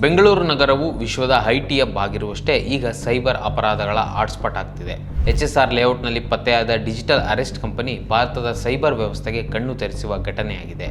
ಬೆಂಗಳೂರು ನಗರವು ವಿಶ್ವದ ಹಬ್ ಆಗಿರುವಷ್ಟೇ ಈಗ ಸೈಬರ್ ಅಪರಾಧಗಳ ಹಾಟ್ಸ್ಪಾಟ್ ಆಗ್ತಿದೆ. ಎಚ್ ಎಸ್ ಆರ್ ಲೇಔಟ್ನಲ್ಲಿ ಪತ್ತೆಯಾದ ಡಿಜಿಟಲ್ ಅರೆಸ್ಟ್ ಕಂಪನಿ ಭಾರತದ ಸೈಬರ್ ವ್ಯವಸ್ಥೆಗೆ ಕಣ್ಣು ತೆರೆಸುವ ಘಟನೆಯಾಗಿದೆ.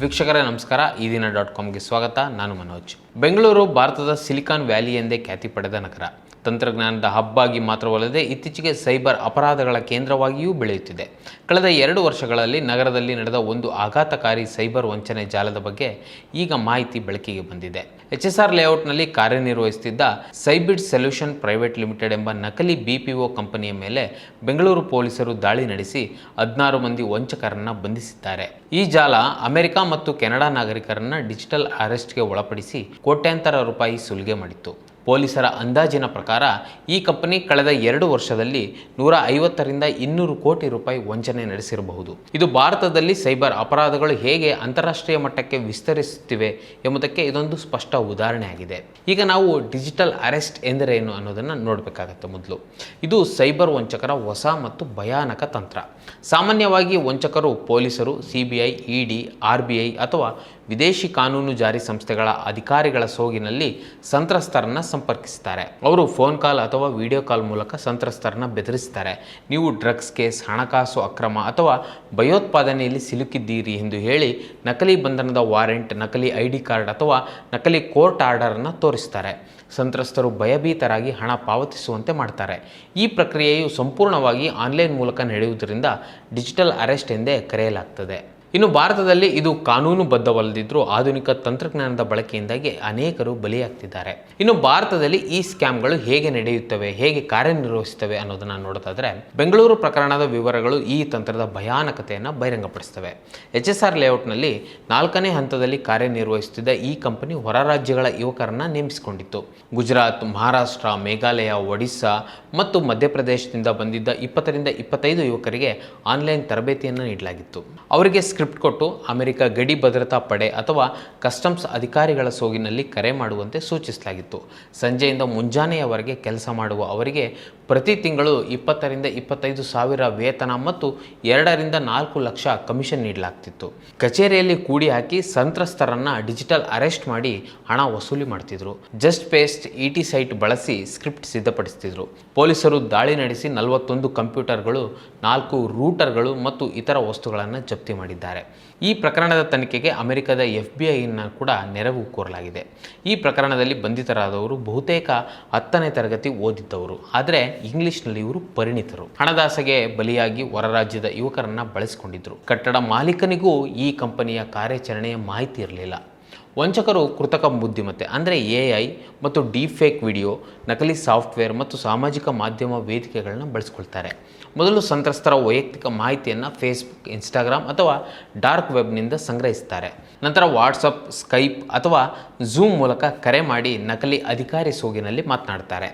ವೀಕ್ಷಕರೇ, ನಮಸ್ಕಾರ. ಈ ದಿನ ಡಾಟ್ ಕಾಮ್ಗೆ ಸ್ವಾಗತ. ನಾನು ಮನೋಜ್. ಬೆಂಗಳೂರು ಭಾರತದ ಸಿಲಿಕಾನ್ ವ್ಯಾಲಿ ಎಂದೇ ಖ್ಯಾತಿ ಪಡೆದ ನಗರ. ತಂತ್ರಜ್ಞಾನದ ಹಬ್ಬಾಗಿ ಮಾತ್ರವಲ್ಲದೆ ಇತ್ತೀಚೆಗೆ ಸೈಬರ್ ಅಪರಾಧಗಳ ಕೇಂದ್ರವಾಗಿಯೂ ಬೆಳೆಯುತ್ತಿದೆ. ಕಳೆದ ಎರಡು ವರ್ಷಗಳಲ್ಲಿ ನಗರದಲ್ಲಿ ನಡೆದ ಒಂದು ಆಘಾತಕಾರಿ ಸೈಬರ್ ವಂಚನೆ ಜಾಲದ ಬಗ್ಗೆ ಈಗ ಮಾಹಿತಿ ಬೆಳಕಿಗೆ ಬಂದಿದೆ. ಎಚ್ ಎಸ್ ಆರ್ ಲೇಔಟ್ನಲ್ಲಿ ಕಾರ್ಯನಿರ್ವಹಿಸುತ್ತಿದ್ದ ಸೈಬಿಡ್ ಸೊಲ್ಯೂಷನ್ ಪ್ರೈವೇಟ್ ಲಿಮಿಟೆಡ್ ಎಂಬ ನಕಲಿ ಬಿಪಿಒ ಕಂಪನಿಯ ಮೇಲೆ ಬೆಂಗಳೂರು ಪೊಲೀಸರು ದಾಳಿ ನಡೆಸಿ ಹದಿನಾರು ಮಂದಿ ವಂಚಕರನ್ನ ಬಂಧಿಸಿದ್ದಾರೆ. ಈ ಜಾಲ ಅಮೆರಿಕ ಮತ್ತು ಕೆನಡಾ ನಾಗರಿಕರನ್ನ ಡಿಜಿಟಲ್ ಅರೆಸ್ಟ್ಗೆ ಒಳಪಡಿಸಿ ಕೋಟ್ಯಾಂತರ ರೂಪಾಯಿ ಸುಲಿಗೆ ಮಾಡಿತ್ತು. ಪೊಲೀಸರ ಅಂದಾಜಿನ ಪ್ರಕಾರ ಈ ಕಂಪನಿ ಕಳೆದ ಎರಡು ವರ್ಷದಲ್ಲಿ ನೂರ ಐವತ್ತರಿಂದ ಇನ್ನೂರು ಕೋಟಿ ರೂಪಾಯಿ ವಂಚನೆ ನಡೆಸಿರಬಹುದು. ಇದು ಭಾರತದಲ್ಲಿ ಸೈಬರ್ ಅಪರಾಧಗಳು ಹೇಗೆ ಅಂತಾರಾಷ್ಟ್ರೀಯ ಮಟ್ಟಕ್ಕೆ ವಿಸ್ತರಿಸುತ್ತಿವೆ ಎಂಬುದಕ್ಕೆ ಇದೊಂದು ಸ್ಪಷ್ಟ ಉದಾಹರಣೆಯಾಗಿದೆ. ಈಗ ನಾವು ಡಿಜಿಟಲ್ ಅರೆಸ್ಟ್ ಎಂದರೇನು ಅನ್ನೋದನ್ನು ನೋಡಬೇಕಾಗತ್ತೆ ಮೊದಲು. ಇದು ಸೈಬರ್ ವಂಚಕರ ಹೊಸ ಮತ್ತು ಭಯಾನಕ ತಂತ್ರ. ಸಾಮಾನ್ಯವಾಗಿ ವಂಚಕರು ಪೊಲೀಸರು, C B I, E D, R B I ಅಥವಾ ವಿದೇಶಿ ಕಾನೂನು ಜಾರಿ ಸಂಸ್ಥೆಗಳ ಅಧಿಕಾರಿಗಳ ಸೋಗಿನಲ್ಲಿ ಸಂತ್ರಸ್ತರನ್ನ ಸಂಪರ್ಕಿಸ್ತಾರೆ. ಅವರು ಫೋನ್ ಕಾಲ್ ಅಥವಾ ವಿಡಿಯೋ ಕಾಲ್ ಮೂಲಕ ಸಂತ್ರಸ್ತರನ್ನ ಬೆದರಿಸ್ತಾರೆ. ನೀವು ಡ್ರಗ್ಸ್ ಕೇಸ್, ಹಣಕಾಸು ಅಕ್ರಮ ಅಥವಾ ಭಯೋತ್ಪಾದನೆಯಲ್ಲಿ ಸಿಲುಕಿದ್ದೀರಿ ಎಂದು ಹೇಳಿ ನಕಲಿ ಬಂಧನದ ವಾರೆಂಟ್, ನಕಲಿ ಐ ಡಿ ಕಾರ್ಡ್ ಅಥವಾ ನಕಲಿ ಕೋರ್ಟ್ ಆರ್ಡರನ್ನು ತೋರಿಸ್ತಾರೆ. ಸಂತ್ರಸ್ತರು ಭಯಭೀತರಾಗಿ ಹಣ ಪಾವತಿಸುವಂತೆ ಮಾಡ್ತಾರೆ. ಈ ಪ್ರಕ್ರಿಯೆಯು ಸಂಪೂರ್ಣವಾಗಿ ಆನ್ಲೈನ್ ಮೂಲಕ ನಡೆಯುವುದರಿಂದ ಡಿಜಿಟಲ್ ಅರೆಸ್ಟ್ ಎಂದೇ ಕರೆಯಲಾಗ್ತದೆ. ಇನ್ನು ಭಾರತದಲ್ಲಿ ಇದು ಕಾನೂನುಬದ್ಧವಲ್ಲದಿದ್ದರೂ ಆಧುನಿಕ ತಂತ್ರಜ್ಞಾನದ ಬಳಕೆಯಿಂದಾಗಿ ಅನೇಕರು ಬಲಿಯಾಗ್ತಿದ್ದಾರೆ. ಇನ್ನು ಭಾರತದಲ್ಲಿ ಈ ಸ್ಕ್ಯಾಮ್ಗಳು ಹೇಗೆ ನಡೆಯುತ್ತವೆ, ಹೇಗೆ ಕಾರ್ಯನಿರ್ವಹಿಸುತ್ತವೆ ಅನ್ನೋದನ್ನು ನೋಡೋದಾದರೆ ಬೆಂಗಳೂರು ಪ್ರಕರಣದ ವಿವರಗಳು ಈ ತಂತ್ರದ ಭಯಾನಕತೆಯನ್ನು ಬಹಿರಂಗಪಡಿಸ್ತವೆ. ಎಚ್ ಎಸ್ ಆರ್ ಲೇಔಟ್ನಲ್ಲಿ ನಾಲ್ಕನೇ ಹಂತದಲ್ಲಿ ಕಾರ್ಯನಿರ್ವಹಿಸುತ್ತಿದ್ದ ಈ ಕಂಪನಿ ಹೊರ ರಾಜ್ಯಗಳ ಯುವಕರನ್ನು ನೇಮಿಸಿಕೊಂಡಿತ್ತು. ಗುಜರಾತ್, ಮಹಾರಾಷ್ಟ್ರ, ಮೇಘಾಲಯ ಒಡಿಶಾ ಮತ್ತು ಮಧ್ಯಪ್ರದೇಶದಿಂದ ಬಂದಿದ್ದ ಇಪ್ಪತ್ತರಿಂದ ಇಪ್ಪತ್ತೈದು ಯುವಕರಿಗೆ ಆನ್ಲೈನ್ ತರಬೇತಿಯನ್ನು ನೀಡಲಾಗಿತ್ತು. ಅವರಿಗೆ ಸ್ಕ್ರಿಪ್ಟ್ ಕೊಟ್ಟು ಅಮೆರಿಕ ಗಡಿ ಭದ್ರತಾ ಪಡೆ ಅಥವಾ ಕಸ್ಟಮ್ಸ್ ಅಧಿಕಾರಿಗಳ ಸೋಗಿನಲ್ಲಿ ಕರೆ ಮಾಡುವಂತೆ ಸೂಚಿಸಲಾಗಿತ್ತು. ಸಂಜೆಯಿಂದ ಮುಂಜಾನೆಯವರೆಗೆ ಕೆಲಸ ಮಾಡುವ ಅವರಿಗೆ ಪ್ರತಿ ತಿಂಗಳು ಇಪ್ಪತ್ತರಿಂದ ಇಪ್ಪತ್ತೈದು ಸಾವಿರ ವೇತನ ಮತ್ತು ಎರಡರಿಂದ ನಾಲ್ಕು ಲಕ್ಷ ಕಮಿಷನ್ ನೀಡಲಾಗ್ತಿತ್ತು. ಕಚೇರಿಯಲ್ಲಿ ಕೂಡಿ ಹಾಕಿ ಸಂತ್ರಸ್ತರನ್ನು ಡಿಜಿಟಲ್ ಅರೆಸ್ಟ್ ಮಾಡಿ ಹಣ ವಸೂಲಿ ಮಾಡ್ತಿದ್ರು. Just paste it site ಬಳಸಿ ಸ್ಕ್ರಿಪ್ಟ್ ಸಿದ್ಧಪಡಿಸ್ತಿದ್ರು. ಪೊಲೀಸರು ದಾಳಿ ನಡೆಸಿ ನಲವತ್ತೊಂದು ಕಂಪ್ಯೂಟರ್ಗಳು, ನಾಲ್ಕು ರೂಟರ್ಗಳು ಮತ್ತು ಇತರ ವಸ್ತುಗಳನ್ನು ಜಪ್ತಿ ಮಾಡಿದ್ದಾರೆ. ಈ ಪ್ರಕರಣದ ತನಿಖೆಗೆ ಅಮೆರಿಕದ ಎಫ್ ಬಿ ಐನ ಕೂಡ ನೆರವು ಕೋರಲಾಗಿದೆ. ಈ ಪ್ರಕರಣದಲ್ಲಿ ಬಂಧಿತರಾದವರು ಬಹುತೇಕ ಹತ್ತನೇ ತರಗತಿ ಓದಿದ್ದವರು. ಆದರೆ ಇಂಗ್ಲಿಷ್ನಲ್ಲಿ ಇವರು ಪರಿಣಿತರು. ಹಣದಾಸೆಗೆ ಬಲಿಯಾಗಿ ಹೊರ ರಾಜ್ಯದ ಯುವಕರನ್ನು ಬಳಸಿಕೊಂಡಿದ್ದರು ಕಟ್ಟಡ ಮಾಲೀಕನಿಗೂ ಈ ಕಂಪನಿಯ ಕಾರ್ಯಾಚರಣೆಯ ಮಾಹಿತಿ ಇರಲಿಲ್ಲ. ವಂಚಕರು ಕೃತಕ ಬುದ್ಧಿಮತ್ತೆ, ಅಂದರೆ ಎ ಐ ಮತ್ತು ಡೀಫೇಕ್ ವಿಡಿಯೋ, ನಕಲಿ ಸಾಫ್ಟ್ವೇರ್ ಮತ್ತು ಸಾಮಾಜಿಕ ಮಾಧ್ಯಮ ವೇದಿಕೆಗಳನ್ನ ಬಳಸ್ಕೊಳ್ತಾರೆ. ಮೊದಲು ಸಂತ್ರಸ್ತರ ವೈಯಕ್ತಿಕ ಮಾಹಿತಿಯನ್ನು ಫೇಸ್ಬುಕ್ ಇನ್ಸ್ಟಾಗ್ರಾಮ್ ಅಥವಾ ಡಾರ್ಕ್ ವೆಬ್ನಿಂದ ಸಂಗ್ರಹಿಸ್ತಾರೆ. ನಂತರ ವಾಟ್ಸಪ್ ಸ್ಕೈಪ್ ಅಥವಾ ಝೂಮ್ ಮೂಲಕ ಕರೆ ಮಾಡಿ ನಕಲಿ ಅಧಿಕಾರಿ ಸೋಗಿನಲ್ಲಿ ಮಾತನಾಡ್ತಾರೆ.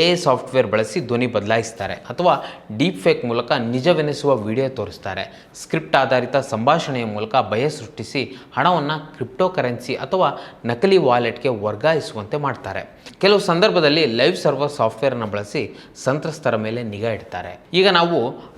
ಎ ಸಾಫ್ಟ್ವೇರ್ ಬಳಸಿ ಧ್ವನಿ ಬದಲಾಯಿಸ್ತಾರೆ ಅಥವಾ ಡೀಪ್ ಫೇಕ್ ಮೂಲಕ ನಿಜವೆನಿಸುವ ವಿಡಿಯೋ ತೋರಿಸ್ತಾರೆ. ಸ್ಕ್ರಿಪ್ಟ್ ಆಧಾರಿತ ಸಂಭಾಷಣೆಯ ಮೂಲಕ ಭಯ ಸೃಷ್ಟಿಸಿ ಹಣವನ್ನು ಕ್ರಿಪ್ಟೋ ಕರೆನ್ಸಿ ಅಥವಾ ನಕಲಿ ವಾಲೆಟ್ಗೆ ವರ್ಗಾಯಿಸುವಂತೆ ಮಾಡ್ತಾರೆ. ಕೆಲವು ಸಂದರ್ಭದಲ್ಲಿ ಲೈವ್ ಸರ್ವರ್ ಸಾಫ್ಟ್ವೇರ್ನ ಬಳಸಿ ಸಂತ್ರಸ್ತರ ಮೇಲೆ ನಿಗಾ ಇಡ್ತಾರೆ. ಈಗ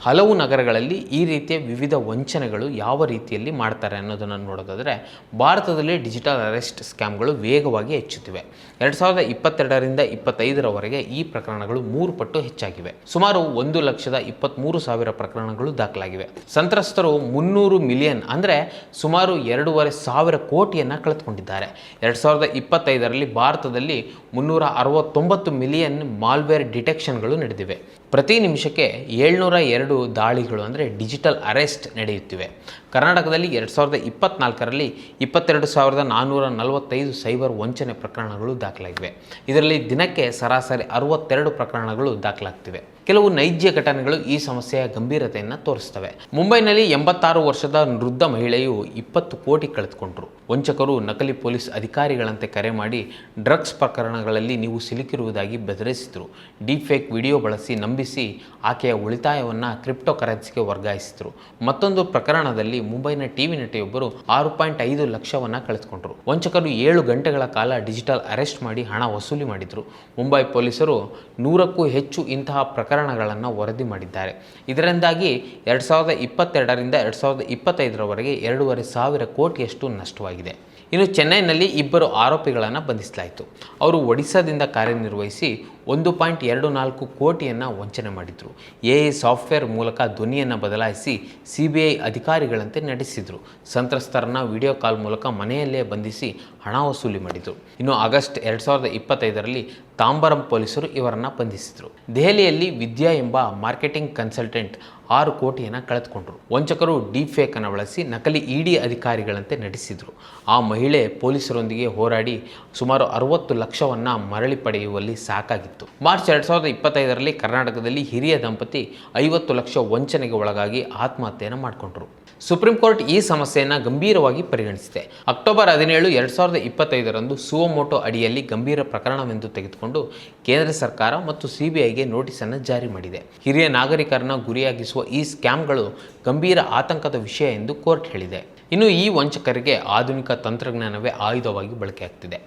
ಹಲವು ನಗರಗಳಲ್ಲಿ ಈ ರೀತಿಯ ವಿವಿಧ ವಂಚನೆಗಳು ಯಾವ ರೀತಿಯಲ್ಲಿ ಮಾಡ್ತಾರೆ ಅನ್ನೋದನ್ನು ನೋಡೋದಾದರೆ ಭಾರತದಲ್ಲಿ ಡಿಜಿಟಲ್ ಅರೆಸ್ಟ್ ಸ್ಕ್ಯಾಮ್ಗಳು ವೇಗವಾಗಿ ಹೆಚ್ಚುತ್ತಿವೆ. ಎರಡು ಸಾವಿರದ ಇಪ್ಪತ್ತೆರಡರಿಂದ ಇಪ್ಪತ್ತೈದರವರೆಗೆ ಈ ಪ್ರಕರಣಗಳು ಮೂರು ಪಟ್ಟು ಹೆಚ್ಚಾಗಿವೆ. ಸುಮಾರು ಒಂದು ಲಕ್ಷದ ಇಪ್ಪತ್ತ್ಮೂರು ಸಾವಿರ ಪ್ರಕರಣಗಳು ದಾಖಲಾಗಿವೆ. ಸಂತ್ರಸ್ತರು ಮುನ್ನೂರು ಮಿಲಿಯನ್ ಅಂದರೆ ಸುಮಾರು ಎರಡೂವರೆ ಸಾವಿರ ಕೋಟಿಯನ್ನು ಕಳೆದುಕೊಂಡಿದ್ದಾರೆ. ಎರಡು ಸಾವಿರದ ಇಪ್ಪತ್ತೈದರಲ್ಲಿ ಭಾರತದಲ್ಲಿ ಮುನ್ನೂರ ಅರವತ್ತೊಂಬತ್ತು ಮಿಲಿಯನ್ ಮಾಲ್ವೇರ್ ಡಿಟೆಕ್ಷನ್ಗಳು ನಡೆದಿವೆ. ಪ್ರತಿ ನಿಮಿಷಕ್ಕೆ ಏಳ್ನೂರ ಎರಡು ದಾಳಿಗಳು ಅಂದರೆ ಡಿಜಿಟಲ್ ಅರೆಸ್ಟ್ ನಡೆಯುತ್ತಿವೆ. ಕರ್ನಾಟಕದಲ್ಲಿ ಎರಡು ಸಾವಿರದ ಇಪ್ಪತ್ನಾಲ್ಕರಲ್ಲಿ ಇಪ್ಪತ್ತೆರಡು ಸಾವಿರದ ನಾನ್ನೂರ ನಲವತ್ತೈದು ಸೈಬರ್ ವಂಚನೆ ಪ್ರಕರಣಗಳು ದಾಖಲಾಗಿವೆ. ಇದರಲ್ಲಿ ದಿನಕ್ಕೆ ಸರಾಸರಿ ಅರವತ್ತೆರಡು ಪ್ರಕರಣಗಳು ದಾಖಲಾಗ್ತಿವೆ. ಕೆಲವು ನೈಜ ಘಟನೆಗಳು ಈ ಸಮಸ್ಯೆಯ ಗಂಭೀರತೆಯನ್ನು ತೋರಿಸ್ತವೆ. ಮುಂಬೈನಲ್ಲಿ ಎಂಬತ್ತಾರು ವರ್ಷದ ವೃದ್ಧ ಮಹಿಳೆಯು ಇಪ್ಪತ್ತು ಕೋಟಿ ಕಳೆದುಕೊಂಡರು. ವಂಚಕರು ನಕಲಿ ಪೊಲೀಸ್ ಅಧಿಕಾರಿಗಳಂತೆ ಕರೆ ಮಾಡಿ ಡ್ರಗ್ಸ್ ಪ್ರಕರಣಗಳಲ್ಲಿ ನೀವು ಸಿಲುಕಿರುವುದಾಗಿ ಬೆದರಿಸಿದರು. ಡೀಫೇಕ್ ವಿಡಿಯೋ ಬಳಸಿ ನಂಬಿಸಿ ಆಕೆಯ ಉಳಿತಾಯವನ್ನು ಕ್ರಿಪ್ಟೋ ಕರೆನ್ಸಿಗೆ ವರ್ಗಾಯಿಸಿದರು. ಮತ್ತೊಂದು ಪ್ರಕರಣದಲ್ಲಿ ಮುಂಬೈನ ಟಿವಿ ನಟಿಯೊಬ್ಬರು ಆರು ಪಾಯಿಂಟ್ ಐದು ಲಕ್ಷವನ್ನು ಕಳೆದುಕೊಂಡರು. ವಂಚಕರು ಏಳು ಗಂಟೆಗಳ ಕಾಲ ಡಿಜಿಟಲ್ ಅರೆಸ್ಟ್ ಮಾಡಿ ಹಣ ವಸೂಲಿ ಮಾಡಿದರು. ಮುಂಬೈ ಪೊಲೀಸರು ನೂರಕ್ಕೂ ಹೆಚ್ಚು ಇಂತಹ ಪ್ರಕರಣಗಳನ್ನು ವರದಿ ಮಾಡಿದ್ದಾರೆ. ಇದರಿಂದಾಗಿ ಎರಡು ಸಾವಿರದ ಇಪ್ಪತ್ತೆರಡರಿಂದ ಎರಡು ಸಾವಿರದ ಇಪ್ಪತ್ತೈದರವರೆಗೆ ಎರಡೂವರೆ ಸಾವಿರ ಕೋಟಿಯಷ್ಟು ನಷ್ಟವಾಗಿದೆ. ಇನ್ನು ಚೆನ್ನೈನಲ್ಲಿ ಇಬ್ಬರು ಆರೋಪಿಗಳನ್ನು ಬಂಧಿಸಲಾಯಿತು. ಅವರು ಒಡಿಶಾದಿಂದ ಕಾರ್ಯನಿರ್ವಹಿಸಿ ಒಂದು ಪಾಯಿಂಟ್ ಎರಡು ನಾಲ್ಕು ಕೋಟಿಯನ್ನು ವಂಚನೆ ಮಾಡಿದರು. ಎ ಐ ಸಾಫ್ಟ್ವೇರ್ ಮೂಲಕ ಧ್ವನಿಯನ್ನು ಬದಲಾಯಿಸಿ ಸಿ ಬಿ ಐ ಅಧಿಕಾರಿಗಳಂತೆ ನಡೆಸಿದರು. ಸಂತ್ರಸ್ತರನ್ನ ವಿಡಿಯೋ ಕಾಲ್ ಮೂಲಕ ಮನೆಯಲ್ಲೇ ಬಂಧಿಸಿ ಹಣ ವಸೂಲಿ ಮಾಡಿದರು. ಇನ್ನು ಆಗಸ್ಟ್ ಎರಡು ಸಾವಿರದ ಇಪ್ಪತ್ತೈದರಲ್ಲಿ ತಾಂಬರಂ ಪೊಲೀಸರು ಇವರನ್ನು ಬಂಧಿಸಿದರು. ದೆಹಲಿಯಲ್ಲಿ ವಿದ್ಯಾ ಎಂಬ ಮಾರ್ಕೆಟಿಂಗ್ ಕನ್ಸಲ್ಟೆಂಟ್ ಆರು ಕೋಟಿಯನ್ನು ಕಳೆದುಕೊಂಡರು. ವಂಚಕರು ಡೀಪ್ ಫೇಕನ್ನು ಬಳಸಿ ನಕಲಿ ಇಡಿ ಅಧಿಕಾರಿಗಳಂತೆ ನಡೆಸಿದರು. ಆ ಮಹಿಳೆ ಪೊಲೀಸರೊಂದಿಗೆ ಹೋರಾಡಿ ಸುಮಾರು ಅರವತ್ತು ಲಕ್ಷವನ್ನು ಮರಳಿ ಪಡೆಯುವಲ್ಲಿ ಸಾಕಾಗಿತ್ತು ಮಾರ್ಚ್ ಎರಡು ಸಾವಿರದ ಇಪ್ಪತ್ತೈದರಲ್ಲಿ ಕರ್ನಾಟಕದಲ್ಲಿ ಹಿರಿಯ ದಂಪತಿ ಐವತ್ತು ಲಕ್ಷ ವಂಚನೆಗೆ ಒಳಗಾಗಿ ಆತ್ಮಹತ್ಯೆಯನ್ನು ಮಾಡಿಕೊಂಡರು. ಸುಪ್ರೀಂ ಕೋರ್ಟ್ ಈ ಸಮಸ್ಯೆಯನ್ನು ಗಂಭೀರವಾಗಿ ಪರಿಗಣಿಸಿದೆ. ಅಕ್ಟೋಬರ್ ಹದಿನೇಳು ಎರಡು ಸಾವಿರದ ಇಪ್ಪತ್ತೈದರಂದು ಸುವಮೋಟೋ ಅಡಿಯಲ್ಲಿ ಗಂಭೀರ ಪ್ರಕರಣವೆಂದು ತೆಗೆದುಕೊಂಡು ಕೇಂದ್ರ ಸರ್ಕಾರ ಮತ್ತು ಸಿಬಿಐಗೆ ನೋಟಿಸನ್ನು ಜಾರಿ ಮಾಡಿದೆ. ಹಿರಿಯ ನಾಗರಿಕರನ್ನ ಗುರಿಯಾಗಿಸುವ ಈ ಸ್ಕ್ಯಾಮ್ಗಳು ಗಂಭೀರ ಆತಂಕದ ವಿಷಯ ಎಂದು ಕೋರ್ಟ್ ಹೇಳಿದೆ. ಇನ್ನು ಈ ವಂಚಕರಿಗೆ ಆಧುನಿಕ ತಂತ್ರಜ್ಞಾನವೇ ಆಯುಧವಾಗಿ ಬಳಕೆಯಾಗ್ತಿದೆ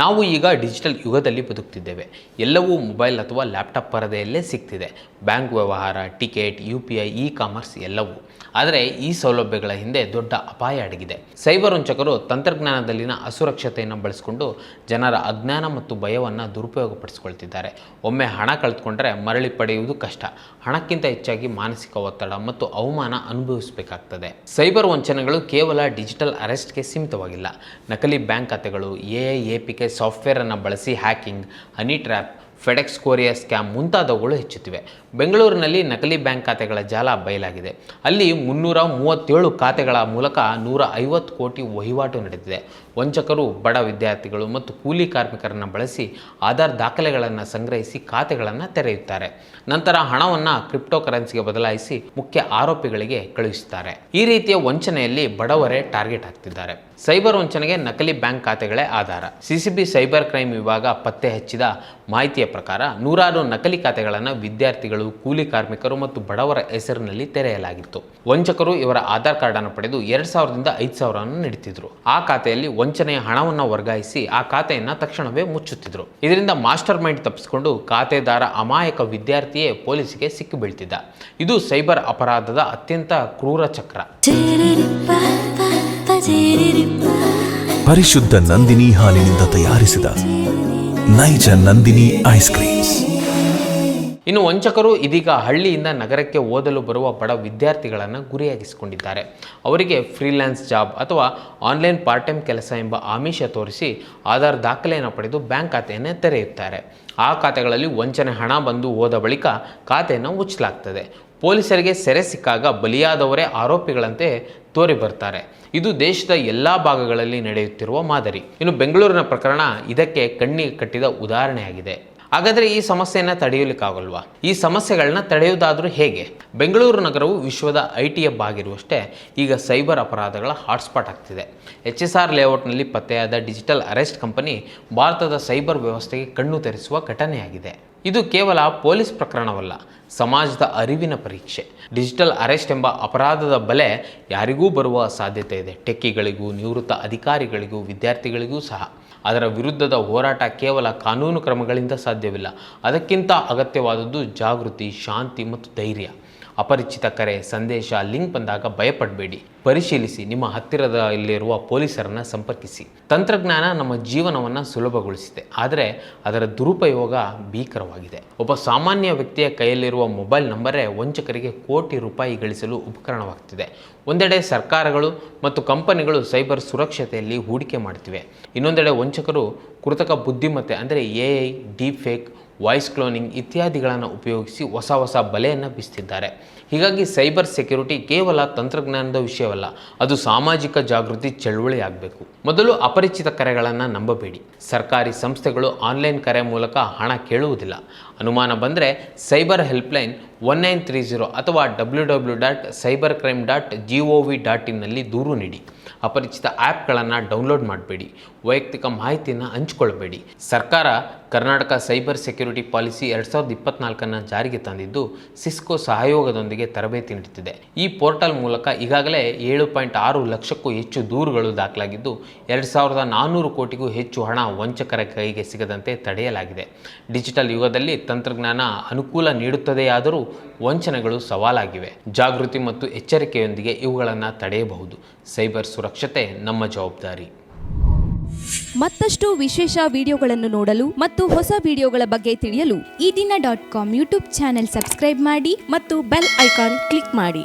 ನಾವು ಈಗ ಡಿಜಿಟಲ್ ಯುಗದಲ್ಲಿ ಬದುಕ್ತಿದ್ದೇವೆ. ಎಲ್ಲವೂ ಮೊಬೈಲ್ ಅಥವಾ ಲ್ಯಾಪ್ಟಾಪ್ ಪರದೆಯಲ್ಲೇ ಸಿಗ್ತಿದೆ. ಬ್ಯಾಂಕ್ ವ್ಯವಹಾರ, ticket, U P I e commerce ಎಲ್ಲವೂ. ಆದರೆ ಈ ಸೌಲಭ್ಯಗಳ ಹಿಂದೆ ದೊಡ್ಡ ಅಪಾಯ ಅಡಗಿದೆ. ಸೈಬರ್ ವಂಚಕರು ತಂತ್ರಜ್ಞಾನದಲ್ಲಿನ ಅಸುರಕ್ಷತೆಯನ್ನು ಬಳಸಿಕೊಂಡು ಜನರ ಅಜ್ಞಾನ ಮತ್ತು ಭಯವನ್ನು ದುರುಪಯೋಗಪಡಿಸಿಕೊಳ್ತಿದ್ದಾರೆ. ಒಮ್ಮೆ ಹಣ ಕಳೆದುಕೊಂಡರೆ ಮರಳಿ ಪಡೆಯುವುದು ಕಷ್ಟ. ಹಣಕ್ಕಿಂತ ಹೆಚ್ಚಾಗಿ ಮಾನಸಿಕ ಒತ್ತಡ ಮತ್ತು ಅವಮಾನ ಅನುಭವಿಸಬೇಕಾಗ್ತದೆ. ಸೈಬರ್ ವಂಚನೆಗಳು ಕೇವಲ ಡಿಜಿಟಲ್ ಅರೆಸ್ಟ್ಗೆ ಸೀಮಿತವಾಗಿಲ್ಲ. ನಕಲಿ ಬ್ಯಾಂಕ್ ಖಾತೆಗಳು ಎ ಎ ಪಿ ಕೆ ಸಾಫ್ಟ್ವೇರನ್ನು ಬಳಸಿ hacking, honey trap, FedEx courier scam ಮುಂತಾದವುಗಳು ಹೆಚ್ಚುತ್ತಿವೆ. ಬೆಂಗಳೂರಿನಲ್ಲಿ ನಕಲಿ ಬ್ಯಾಂಕ್ ಖಾತೆಗಳ ಜಾಲ ಬಯಲಾಗಿದೆ. ಅಲ್ಲಿ ಮುನ್ನೂರ ಮೂವತ್ತೇಳು ಖಾತೆಗಳ ಮೂಲಕ ನೂರ ಐವತ್ತು ಕೋಟಿ ವಹಿವಾಟು ನಡೆದಿದೆ. ವಂಚಕರು, ಬಡ ವಿದ್ಯಾರ್ಥಿಗಳು ಮತ್ತು ಕೂಲಿ ಕಾರ್ಮಿಕರನ್ನು ಬಳಸಿ ಆಧಾರ್ ದಾಖಲೆಗಳನ್ನು ಸಂಗ್ರಹಿಸಿ ಖಾತೆಗಳನ್ನು ತೆರೆಯುತ್ತಾರೆ. ನಂತರ ಹಣವನ್ನು ಕ್ರಿಪ್ಟೋ ಕರೆನ್ಸಿಗೆ ಬದಲಾಯಿಸಿ ಮುಖ್ಯ ಆರೋಪಿಗಳಿಗೆ ಕಳುಹಿಸುತ್ತಾರೆ. ಈ ರೀತಿಯ ವಂಚನೆಯಲ್ಲಿ ಬಡವರೇ ಟಾರ್ಗೆಟ್ ಆಗ್ತಿದ್ದಾರೆ. ಸೈಬರ್ ವಂಚನೆಗೆ ನಕಲಿ ಬ್ಯಾಂಕ್ ಖಾತೆಗಳೇ ಆಧಾರ. ಸಿಸಿಬಿ ಸೈಬರ್ ಕ್ರೈಮ್ ವಿಭಾಗ ಪತ್ತೆ ಹಚ್ಚಿದ ಮಾಹಿತಿಯ ಪ್ರಕಾರ ನೂರಾರು ನಕಲಿ ಖಾತೆಗಳನ್ನು ವಿದ್ಯಾರ್ಥಿಗಳು, ಕೂಲಿ ಕಾರ್ಮಿಕರು ಮತ್ತು ಬಡವರ ಹೆಸರಿನಲ್ಲಿ ತೆರೆಯಲಾಗಿತ್ತು. ವಂಚಕರು ಇವರ ಆಧಾರ್ ಕಾರ್ಡ್ ಅನ್ನು ಪಡೆದು ಎರಡ್ ಸಾವಿರದಿಂದ ಐದು ಸಾವಿರವನ್ನು ನೀಡುತ್ತಿದ್ದರು ಆ ಖಾತೆಯಲ್ಲಿ ವಂಚನೆಯ ಹಣವನ್ನು ವರ್ಗಾಯಿಸಿ ಆ ಖಾತೆಯನ್ನು ತಕ್ಷಣವೇ ಮುಚ್ಚುತ್ತಿದ್ರು. ಇದರಿಂದ ಮಾಸ್ಟರ್ ಮೈಂಡ್ ತಪ್ಪಿಸಿಕೊಂಡು ಖಾತೆದಾರ ಅಮಾಯಕ ವಿದ್ಯಾರ್ಥಿಯೇ ಪೊಲೀಸಿಗೆ ಸಿಕ್ಕಿ ಬೀಳ್ತಿದ್ದ ಇದು ಸೈಬರ್ ಅಪರಾಧದ ಅತ್ಯಂತ ಕ್ರೂರ ಚಕ್ರ. ಪರಿಶುದ್ಧ ನಂದಿನಿ ಹಾಲಿನಿಂದ ತಯಾರಿಸಿದ ನೈಜ ನಂದಿನಿ ಐಸ್ ಕ್ರೀಮ್ಸ್. ಇನ್ನು ವಂಚಕರು ಇದೀಗ ಹಳ್ಳಿಯಿಂದ ನಗರಕ್ಕೆ ಓದಲು ಬರುವ ಬಡ ವಿದ್ಯಾರ್ಥಿಗಳನ್ನು ಗುರಿಯಾಗಿಸಿಕೊಂಡಿದ್ದಾರೆ. ಅವರಿಗೆ ಫ್ರೀಲ್ಯಾನ್ಸ್ ಜಾಬ್ ಅಥವಾ ಆನ್ಲೈನ್ ಪಾರ್ಟ್ ಟೈಮ್ ಕೆಲಸ ಎಂಬ ಆಮಿಷ ತೋರಿಸಿ ಆಧಾರ್ ದಾಖಲೆಯನ್ನು ಪಡೆದು ಬ್ಯಾಂಕ್ ಖಾತೆಯನ್ನು ತೆರೆಯುತ್ತಾರೆ. ಆ ಖಾತೆಗಳಲ್ಲಿ ವಂಚನೆ ಹಣ ಬಂದು ಹೋದ ಬಳಿಕ ಖಾತೆಯನ್ನು ಉಚ್ಚಲಾಗ್ತದೆ ಪೊಲೀಸರಿಗೆ ಸೆರೆ ಸಿಕ್ಕಾಗ ಬಲಿಯಾದವರೇ ಆರೋಪಿಗಳಂತೆ ತೋರಿ ಬರ್ತಾರೆ. ಇದು ದೇಶದ ಎಲ್ಲ ಭಾಗಗಳಲ್ಲಿ ನಡೆಯುತ್ತಿರುವ ಮಾದರಿ. ಇನ್ನು ಬೆಂಗಳೂರಿನ ಪ್ರಕರಣ ಇದಕ್ಕೆ ಕಣ್ಣಿಗೆ ಕಟ್ಟಿದ ಉದಾಹರಣೆಯಾಗಿದೆ. ಹಾಗಾದರೆ ಈ ಸಮಸ್ಯೆಯನ್ನು ತಡೆಯಲಿಕ್ಕಾಗಲ್ವಾ? ಈ ಸಮಸ್ಯೆಗಳನ್ನ ತಡೆಯುವುದಾದರೂ ಹೇಗೆ? ಬೆಂಗಳೂರು ನಗರವು ವಿಶ್ವದ ಐ ಟಿ ಹಬ್ ಆಗಿರುವಷ್ಟೇ ಈಗ ಸೈಬರ್ ಅಪರಾಧಗಳ ಹಾಟ್ಸ್ಪಾಟ್ ಆಗ್ತಿದೆ. ಎಚ್ ಎಸ್ ಆರ್ ಲೇಔಟ್ನಲ್ಲಿ ಪತ್ತೆಯಾದ ಡಿಜಿಟಲ್ ಅರೆಸ್ಟ್ ಕಂಪನಿ ಭಾರತದ ಸೈಬರ್ ವ್ಯವಸ್ಥೆಗೆ ಕಣ್ಣು ತೆರೆಸುವ ಘಟನೆಯಾಗಿದೆ. ಇದು ಕೇವಲ ಪೊಲೀಸ್ ಪ್ರಕರಣವಲ್ಲ, ಸಮಾಜದ ಅರಿವಿನ ಪರೀಕ್ಷೆ. ಡಿಜಿಟಲ್ ಅರೆಸ್ಟ್ ಎಂಬ ಅಪರಾಧದ ಬಲೆ ಯಾರಿಗೂ ಬರುವ ಸಾಧ್ಯತೆ ಇದೆ. ಟೆಕ್ಕಿಗಳಿಗೂ, ನಿವೃತ್ತ ಅಧಿಕಾರಿಗಳಿಗೂ, ವಿದ್ಯಾರ್ಥಿಗಳಿಗೂ ಸಹ. ಅದರ ವಿರುದ್ಧದ ಹೋರಾಟ ಕೇವಲ ಕಾನೂನು ಕ್ರಮಗಳಿಂದ ಸಾಧ್ಯವಿಲ್ಲ. ಅದಕ್ಕಿಂತ ಅಗತ್ಯವಾದದ್ದು ಜಾಗೃತಿ ಶಾಂತಿ ಮತ್ತು ಧೈರ್ಯ. ಅಪರಿಚಿತ ಕರೆ ಸಂದೇಶ ಲಿಂಕ್ ಬಂದಾಗ ಭಯಪಡಬೇಡಿ. ಪರಿಶೀಲಿಸಿ, ನಿಮ್ಮ ಹತ್ತಿರದಲ್ಲಿರುವ ಪೊಲೀಸರನ್ನು ಸಂಪರ್ಕಿಸಿ. ತಂತ್ರಜ್ಞಾನ ನಮ್ಮ ಜೀವನವನ್ನು ಸುಲಭಗೊಳಿಸಿದೆ. ಆದರೆ ಅದರ ದುರುಪಯೋಗ ಭೀಕರವಾಗಿದೆ. ಒಬ್ಬ ಸಾಮಾನ್ಯ ವ್ಯಕ್ತಿಯ ಕೈಯಲ್ಲಿರುವ ಮೊಬೈಲ್ ನಂಬರೇ ವಂಚಕರಿಗೆ ಕೋಟಿ ರೂಪಾಯಿ ಗಳಿಸಲು ಉಪಕರಣವಾಗ್ತಿದೆ. ಒಂದೆಡೆ ಸರ್ಕಾರಗಳು ಮತ್ತು ಕಂಪನಿಗಳು ಸೈಬರ್ ಸುರಕ್ಷತೆಯಲ್ಲಿ ಹೂಡಿಕೆ ಮಾಡ್ತಿವೆ. ಇನ್ನೊಂದೆಡೆ ವಂಚಕರು ಕೃತಕ ಬುದ್ಧಿಮತ್ತೆ, ಅಂದರೆ A I, deep fake voice cloning ಇತ್ಯಾದಿಗಳನ್ನು ಉಪಯೋಗಿಸಿ ಹೊಸ ಹೊಸ ಬಲೆಯನ್ನು ಬಿಸ್ತಿದ್ದಾರೆ. ಹೀಗಾಗಿ ಸೈಬರ್ ಸೆಕ್ಯುರಿಟಿ ಕೇವಲ ತಂತ್ರಜ್ಞಾನದ ವಿಷಯವಲ್ಲ, ಅದು ಸಾಮಾಜಿಕ ಜಾಗೃತಿ ಚಳುವಳಿ ಆಗಬೇಕು. ಮೊದಲು ಅಪರಿಚಿತ ಕರೆಗಳನ್ನು ನಂಬಬೇಡಿ. ಸರ್ಕಾರಿ ಸಂಸ್ಥೆಗಳು ಆನ್ಲೈನ್ ಕರೆ ಮೂಲಕ ಹಣ ಕೇಳುವುದಿಲ್ಲ. ಅನುಮಾನ ಬಂದರೆ cyber helpline one nine three zero ಅಥವಾ W W dot cyber crime dot G O V dot ಇನ್ನಲ್ಲಿ ದೂರು ನೀಡಿ. ಅಪರಿಚಿತ ಆ್ಯಪ್ಗಳನ್ನು ಡೌನ್ಲೋಡ್ ಮಾಡಬೇಡಿ. ವೈಯಕ್ತಿಕ ಮಾಹಿತಿಯನ್ನು ಹಂಚಿಕೊಳ್ಬೇಡಿ. ಸರ್ಕಾರ ಕರ್ನಾಟಕ ಸೈಬರ್ ಸೆಕ್ಯುರಿಟಿ ಪಾಲಿಸಿ ಎರಡು ಸಾವಿರದ ಇಪ್ಪತ್ನಾಲ್ಕನ್ನು ಜಾರಿಗೆ ತಂದಿದ್ದು ಸಿಸ್ಕೋ ಸಹಯೋಗದೊಂದಿಗೆ ತರಬೇತಿ ನೀಡುತ್ತಿದೆ. ಈ ಪೋರ್ಟಲ್ ಮೂಲಕ ಈಗಾಗಲೇ ಏಳು ಪಾಯಿಂಟ್ ಆರು ಲಕ್ಷಕ್ಕೂ ಹೆಚ್ಚು ದೂರುಗಳು ದಾಖಲಾಗಿದ್ದು ಎರಡು ಸಾವಿರದ ನಾನ್ನೂರು ಕೋಟಿಗೂ ಹೆಚ್ಚು ಹಣ ವಂಚಕರ ಕೈಗೆ ಸಿಗದಂತೆ ತಡೆಯಲಾಗಿದೆ. ಡಿಜಿಟಲ್ ಯುಗದಲ್ಲಿ ತಂತ್ರಜ್ಞಾನ ಅನುಕೂಲ ನೀಡುತ್ತದೆಯಾದರೂ ವಂಚನೆಗಳು ಸವಾಲಾಗಿವೆ. ಜಾಗೃತಿ ಮತ್ತು ಎಚ್ಚರಿಕೆಯೊಂದಿಗೆ ಇವುಗಳನ್ನು ತಡೆಯಬಹುದು. ಸೈಬರ್ ಸುರಕ್ಷತೆ ನಮ್ಮ ಜವಾಬ್ದಾರಿ. ಮತ್ತಷ್ಟು ವಿಶೇಷ ವಿಡಿಯೋಗಳನ್ನು ನೋಡಲು ಮತ್ತು ಹೊಸ ವಿಡಿಯೋಗಳ ಬಗ್ಗೆ ತಿಳಿಯಲು ಈ ದಿನ dot com YouTube channel subscribe ಮಾಡಿ ಮತ್ತು ಬೆಲ್ ಐಕಾನ್ ಕ್ಲಿಕ್ ಮಾಡಿ.